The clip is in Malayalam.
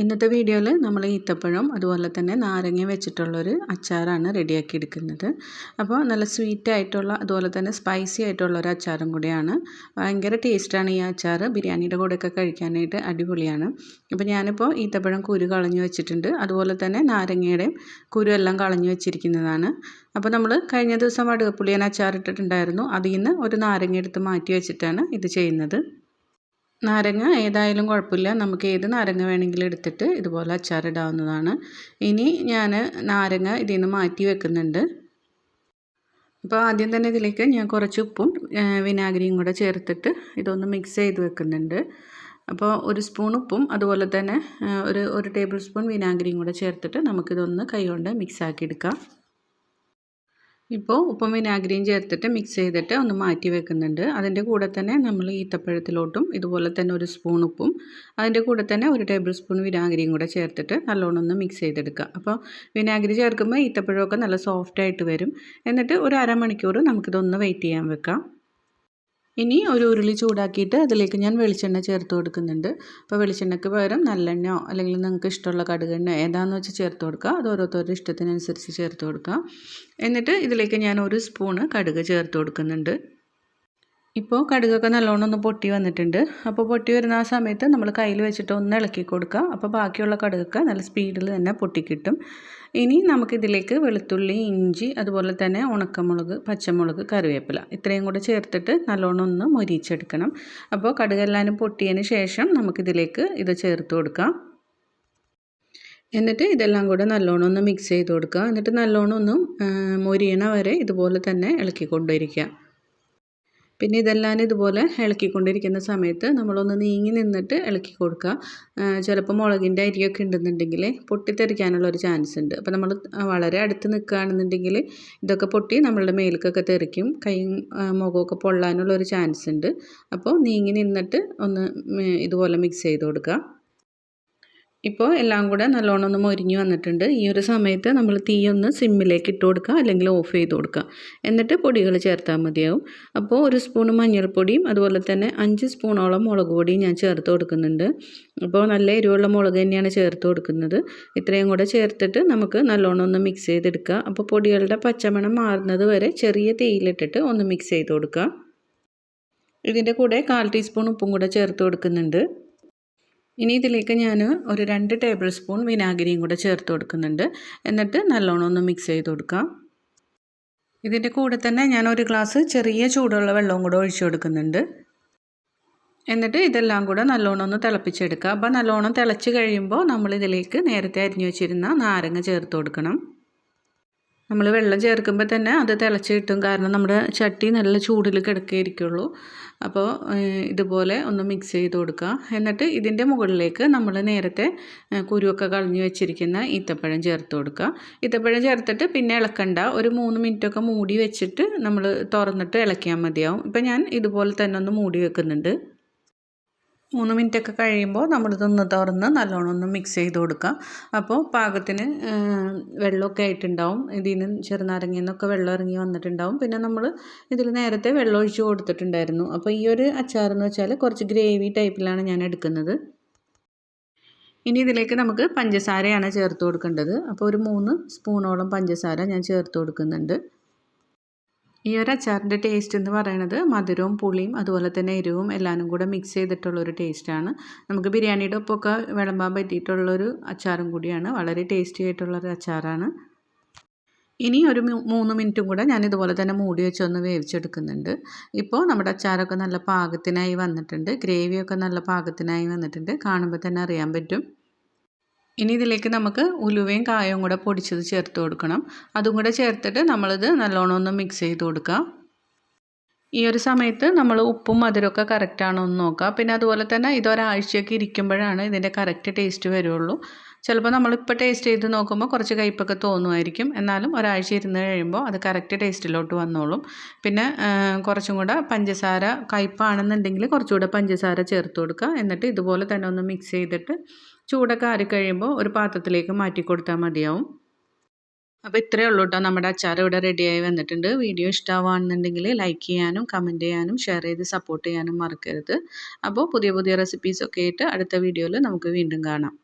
ഇന്നത്തെ വീഡിയോയിൽ നമ്മൾ ഈത്തപ്പഴം അതുപോലെ തന്നെ നാരങ്ങ വെച്ചിട്ടുള്ളൊരു അച്ചാറാണ് റെഡിയാക്കി എടുക്കുന്നത്. അപ്പോൾ നല്ല സ്വീറ്റ് ആയിട്ടുള്ള അതുപോലെ തന്നെ സ്പൈസി ആയിട്ടുള്ള ഒരു അച്ചാറും കൂടിയാണ്. ഭയങ്കര ടേസ്റ്റാണ് ഈ അച്ചാർ ബിരിയാണിയുടെ കൂടെയൊക്കെ കഴിക്കാനായിട്ട് അടിപൊളിയാണ്. അപ്പോൾ ഞാനിപ്പോൾ ഈത്തപ്പഴം കുരു കളഞ്ഞു വെച്ചിട്ടുണ്ട്. അതുപോലെ തന്നെ നാരങ്ങയുടെയും കുരു എല്ലാം കളഞ്ഞു വെച്ചിരിക്കുന്നതാണ്. അപ്പോൾ നമ്മൾ കഴിഞ്ഞ ദിവസം വടുകപ്പുളിയൻ അച്ചാർ ഇട്ടിട്ടുണ്ടായിരുന്നു. അതിൽ നിന്ന് ഒരു നാരങ്ങ എടുത്ത് മാറ്റി വെച്ചിട്ടാണ് ഇത് ചെയ്യുന്നത്. നാരങ്ങ ഏതായാലും കുഴപ്പമില്ല. നമുക്ക് ഏത് നാരങ്ങ വേണമെങ്കിലും എടുത്തിട്ട് ഇതുപോലെ അച്ചാറിടാവുന്നതാണ്. ഇനി ഞാൻ നാരങ്ങ ഇതിൽ നിന്ന് മാറ്റി വെക്കുന്നുണ്ട്. അപ്പോൾ ആദ്യം തന്നെ ഇതിലേക്ക് ഞാൻ കുറച്ച് ഉപ്പും വിനാഗിരിയും കൂടെ ചേർത്തിട്ട് ഇതൊന്ന് മിക്സ് ചെയ്ത് വെക്കുന്നുണ്ട്. അപ്പോൾ ഒരു സ്പൂൺ ഉപ്പും അതുപോലെ തന്നെ ഒരു ഒരു ടേബിൾ സ്പൂൺ വിനാഗിരിയും കൂടെ ചേർത്തിട്ട് നമുക്കിതൊന്ന് കൈകൊണ്ട് ആക്കി എടുക്കാം. ഇപ്പോൾ ഉപ്പും വിനാഗിരിയും ചേർത്തിട്ട് മിക്സ് ചെയ്തിട്ട് ഒന്ന് മാറ്റി വെക്കുന്നുണ്ട്. അതിന്റെ കൂടെ തന്നെ നമ്മൾ ഈത്തപ്പഴത്തിലോട്ടും ഇതുപോലെ തന്നെ ഒരു സ്പൂൺ ഉപ്പും അതിന്റെ കൂടെ തന്നെ ഒരു ടേബിൾ സ്പൂൺ വിനാഗിരിയും കൂടെ ചേർത്തിട്ട് നല്ലോണം ഒന്ന് മിക്സ് ചെയ്തെടുക്കുക. അപ്പോൾ വിനാഗിരി ചേർക്കുമ്പോൾ ഈത്തപ്പഴമൊക്കെ നല്ല സോഫ്റ്റായിട്ട് വരും. എന്നിട്ട് ഒരു അരമണിക്കൂർ നമുക്കിതൊന്ന് വെയിറ്റ് ചെയ്യാൻ വെക്കാം. ഇനി ഒരു ഉരുളി ചൂടാക്കിയിട്ട് അതിലേക്ക് ഞാൻ വെളിച്ചെണ്ണ ചേർത്ത് കൊടുക്കുന്നുണ്ട്. അപ്പോൾ വെളിച്ചെണ്ണയ്ക്ക് പകരം നല്ലെണ്ണയോ അല്ലെങ്കിൽ നിങ്ങൾക്ക് ഇഷ്ടമുള്ള കടുകെണ്ണ ഏതാണെന്ന് വെച്ച് ചേർത്ത് കൊടുക്കുക. അത് ഓരോരുത്തരുടെ ഇഷ്ടത്തിനനുസരിച്ച് ചേർത്ത് കൊടുക്കുക. എന്നിട്ട് ഇതിലേക്ക് ഞാൻ ഒരു സ്പൂണ് കടുക് ചേർത്ത് കൊടുക്കുന്നുണ്ട്. ഇപ്പോൾ കടുകൊക്കെ നല്ലോണം ഒന്ന് പൊട്ടി വന്നിട്ടുണ്ട്. അപ്പോൾ പൊട്ടി വരുന്ന ആ സമയത്ത് നമ്മൾ കയ്യിൽ വെച്ചിട്ട് ഒന്ന് ഇളക്കി കൊടുക്കുക അപ്പോൾ ബാക്കിയുള്ള കടുകൊക്കെ നല്ല സ്പീഡിൽ തന്നെ പൊട്ടിക്കിട്ടും. ഇനി നമുക്കിതിലേക്ക് വെളുത്തുള്ളി ഇഞ്ചി അതുപോലെ തന്നെ ഉണക്കമുളക് പച്ചമുളക് കറിവേപ്പില ഇത്രയും കൂടെ ചേർത്തിട്ട് നല്ലോണം ഒന്ന് മൊരിച്ചെടുക്കണം അപ്പോൾ കടുകെല്ലാനും പൊട്ടിയതിന് ശേഷം നമുക്കിതിലേക്ക് ഇത് ചേർത്ത് കൊടുക്കാം. എന്നിട്ട് ഇതെല്ലാം കൂടെ നല്ലോണം ഒന്ന് മിക്സ് ചെയ്ത് കൊടുക്കുക. എന്നിട്ട് നല്ലോണം ഒന്ന് മൊരിയണ വരെ ഇതുപോലെ തന്നെ ഇളക്കി കൊണ്ടിരിക്കുക പിന്നെ ഇതെല്ലാം ഇതുപോലെ ഇളക്കിക്കൊണ്ടിരിക്കുന്ന സമയത്ത് നമ്മളൊന്ന് നീങ്ങി നിന്നിട്ട് ഇളക്കി കൊടുക്കുക. ചിലപ്പോൾ മുളകിന്റെ അരിയൊക്കെ ഉണ്ടെന്നുണ്ടെങ്കിൽ പൊട്ടിത്തെറിക്കാനുള്ള ഒരു ചാൻസ് ഉണ്ട്. അപ്പോൾ നമ്മൾ വളരെ അടുത്ത് നിൽക്കുകയാണെന്നുണ്ടെങ്കിൽ ഇതൊക്കെ പൊട്ടി നമ്മളുടെ മേൽക്കൊക്കെ തെറിക്കും കൈയും മുഖമൊക്കെ പൊള്ളാനുള്ള ഒരു ചാൻസ് ഉണ്ട്. അപ്പോൾ നീങ്ങി നിന്നിട്ട് ഒന്ന് ഇതുപോലെ മിക്സ് ചെയ്ത് കൊടുക്കുക. ഇപ്പോൾ എല്ലാം കൂടെ നല്ലോണം ഒന്ന് മൊരിഞ്ഞു വന്നിട്ടുണ്ട്. ഈ ഒരു സമയത്ത് നമ്മൾ തീ ഒന്ന് സിമ്മിലേക്ക് ഇട്ട് കൊടുക്കുക അല്ലെങ്കിൽ ഓഫ് ചെയ്ത് കൊടുക്കുക. എന്നിട്ട് പൊടികൾ ചേർത്താൽ മതിയാവും. അപ്പോൾ ഒരു സ്പൂൺ മഞ്ഞൾപ്പൊടിയും അതുപോലെ തന്നെ അഞ്ച് സ്പൂണോളം മുളക് പൊടിയും ഞാൻ ചേർത്ത് കൊടുക്കുന്നുണ്ട്. അപ്പോൾ നല്ല എരിവുള്ള മുളക് തന്നെയാണ് ചേർത്ത് കൊടുക്കുന്നത്. ഇത്രയും കൂടെ ചേർത്തിട്ട് നമുക്ക് നല്ലോണം ഒന്ന് മിക്സ് ചെയ്തെടുക്കുക. അപ്പോൾ പൊടികളുടെ പച്ചമണം മാറുന്നത് വരെ ചെറിയ തീയിലിട്ടിട്ട് ഒന്ന് മിക്സ് ചെയ്ത് കൊടുക്കുക. ഇതിന്റെ കൂടെ കാൽ ടീസ്പൂൺ ഉപ്പും കൂടെ ചേർത്ത് കൊടുക്കുന്നുണ്ട്. ഇനി ഇതിലേക്ക് ഞാൻ ഒരു രണ്ട് ടേബിൾ സ്പൂൺ വിനാഗിരിയും കൂടെ ചേർത്ത് കൊടുക്കുന്നുണ്ട്. എന്നിട്ട് നല്ലോണം ഒന്ന് മിക്സ് ചെയ്ത് കൊടുക്കാം. ഇതിന്റെ കൂടെ തന്നെ ഞാൻ ഒരു ഗ്ലാസ് ചെറിയ ചൂടുള്ള വെള്ളവും കൂടെ ഒഴിച്ചു കൊടുക്കുന്നുണ്ട്. എന്നിട്ട് ഇതെല്ലാം കൂടെ നല്ലോണം ഒന്ന് തിളപ്പിച്ചെടുക്കുക. അപ്പോൾ നല്ലോണം തിളച്ച് കഴിയുമ്പോൾ നമ്മൾ ഇതിലേക്ക് നേരത്തെ അരിഞ്ഞു വെച്ചിരുന്ന നാരങ്ങ ചേർത്ത് കൊടുക്കണം. നമ്മൾ വെള്ളം ചേർക്കുമ്പോൾ തന്നെ അത് തിളച്ച് കിട്ടും. കാരണം നമ്മുടെ ചട്ടി നല്ല ചൂടിൽ കിടക്കുകയായിരിക്കുള്ളൂ അപ്പോൾ ഇതുപോലെ ഒന്ന് മിക്സ് ചെയ്ത് കൊടുക്കുക. എന്നിട്ട് ഇതിന്റെ മുകളിലേക്ക് നമ്മൾ നേരത്തെ കുരുവൊക്കെ കളഞ്ഞു വെച്ചിരിക്കുന്ന ഈത്തപ്പഴം ചേർത്ത് കൊടുക്കുക. ഈത്തപ്പഴം ചേർത്തിട്ട് പിന്നെ ഇളക്കണ്ട. ഒരു മൂന്ന് മിനിറ്റൊക്കെ മൂടി വെച്ചിട്ട് നമ്മൾ തുറന്നിട്ട് ഇളക്കിയാൽ മതിയാവും. ഇപ്പം ഞാൻ ഇതുപോലെ തന്നെ ഒന്ന് മൂടി വെക്കുന്നുണ്ട്. മൂന്ന് മിനിറ്റൊക്കെ കഴിയുമ്പോൾ നമ്മളിതൊന്ന് തുറന്ന് നല്ലോണം ഒന്ന് മിക്സ് ചെയ്ത് കൊടുക്കാം. അപ്പോൾ പാകത്തിന് വെള്ളമൊക്കെ ആയിട്ടുണ്ടാവും. ഇതിൽ നിന്ന് ചെറുനാരങ്ങയിൽ നിന്നൊക്കെ വെള്ളം ഇറങ്ങി വന്നിട്ടുണ്ടാവും. പിന്നെ നമ്മൾ ഇതിൽ നേരത്തെ വെള്ളം ഒഴിച്ച് കൊടുത്തിട്ടുണ്ടായിരുന്നു. അപ്പോൾ ഈ ഒരു അച്ചാറെന്ന് വെച്ചാൽ കുറച്ച് ഗ്രേവി ടൈപ്പിലാണ് ഞാൻ എടുക്കുന്നത്. ഇനി ഇതിലേക്ക് നമുക്ക് പഞ്ചസാരയാണ് ചേർത്ത് കൊടുക്കേണ്ടത്. അപ്പോൾ ഒരു മൂന്ന് സ്പൂണോളം പഞ്ചസാര ഞാൻ ചേർത്ത് കൊടുക്കുന്നുണ്ട്. ഈ ഒരു അച്ചാറിന്റെ ടേസ്റ്റ് എന്ന് പറയുന്നത് മധുരവും പുളിയും അതുപോലെ തന്നെ എരിവും എല്ലാനും കൂടെ മിക്സ് ചെയ്തിട്ടുള്ളൊരു ടേസ്റ്റാണ് നമുക്ക് ബിരിയാണിയുടെ ഒപ്പമൊക്കെ വിളമ്പാൻ പറ്റിയിട്ടുള്ളൊരു അച്ചാറും കൂടിയാണ്. വളരെ ടേസ്റ്റി ആയിട്ടുള്ളൊരു അച്ചാറാണ്. ഇനി ഒരു മൂന്ന് മിനിറ്റും കൂടെ ഞാൻ ഇതുപോലെ തന്നെ മൂടി വെച്ചൊന്ന് വേവിച്ചെടുക്കുന്നുണ്ട്. ഇപ്പോൾ നമ്മുടെ അച്ചാറൊക്കെ നല്ല പാകത്തിനായി വന്നിട്ടുണ്ട്. ഗ്രേവിയൊക്കെ നല്ല പാകത്തിനായി വന്നിട്ടുണ്ട്. കാണുമ്പോൾ തന്നെ അറിയാൻ പറ്റും. ഇനി ഇതിലേക്ക് നമുക്ക് ഉലുവയും കായവും കൂടെ പൊടിച്ചത് ചേർത്ത് കൊടുക്കണം. അതും കൂടെ ചേർത്തിട്ട് നമ്മളിത് നല്ലോണം ഒന്ന് മിക്സ് ചെയ്ത് കൊടുക്കുക. ഈ ഒരു സമയത്ത് നമ്മൾ ഉപ്പും മധുരമൊക്കെ കറക്റ്റാണോ എന്ന് നോക്കുക. പിന്നെ അതുപോലെ തന്നെ ഇതൊരാഴ്ചയൊക്കെ ഇരിക്കുമ്പോഴാണ് ഇതിന്റെ കറക്റ്റ് ടേസ്റ്റ് വരുള്ളൂ. ചിലപ്പോൾ നമ്മളിപ്പോൾ ടേസ്റ്റ് ചെയ്ത് നോക്കുമ്പോൾ കുറച്ച് കയ്പ്പൊക്കെ തോന്നുമായിരിക്കും. എന്നാലും ഒരാഴ്ച ഇരുന്ന് കഴിയുമ്പോൾ അത് കറക്റ്റ് ടേസ്റ്റിലോട്ട് വന്നോളും. പിന്നെ കുറച്ചും കൂടെ പഞ്ചസാര കയ്പ്പാണെന്നുണ്ടെങ്കിൽ കുറച്ചുകൂടെ പഞ്ചസാര ചേർത്ത് കൊടുക്കുക. എന്നിട്ട് ഇതുപോലെ തന്നെ ഒന്ന് മിക്സ് ചെയ്തിട്ട് ചൂടൊക്കെ ആറി കഴിയുമ്പോൾ ഒരു പാത്രത്തിലേക്ക് മാറ്റി കൊടുത്താൽ മതിയാവും. അപ്പോൾ ഇത്രയേ ഉള്ളൂ കേട്ടോ. നമ്മുടെ അച്ചാർ ഇവിടെ റെഡിയായി വന്നിട്ടുണ്ട്. വീഡിയോ ഇഷ്ടമാവുകയാണെന്നുണ്ടെങ്കിൽ ലൈക്ക് ചെയ്യാനും കമന്റ് ചെയ്യാനും ഷെയർ ചെയ്ത് സപ്പോർട്ട് ചെയ്യാനും മറക്കരുത്. അപ്പോൾ പുതിയ പുതിയ റെസിപ്പീസൊക്കെ ആയിട്ട് അടുത്ത വീഡിയോയിൽ നമുക്ക് വീണ്ടും കാണാം.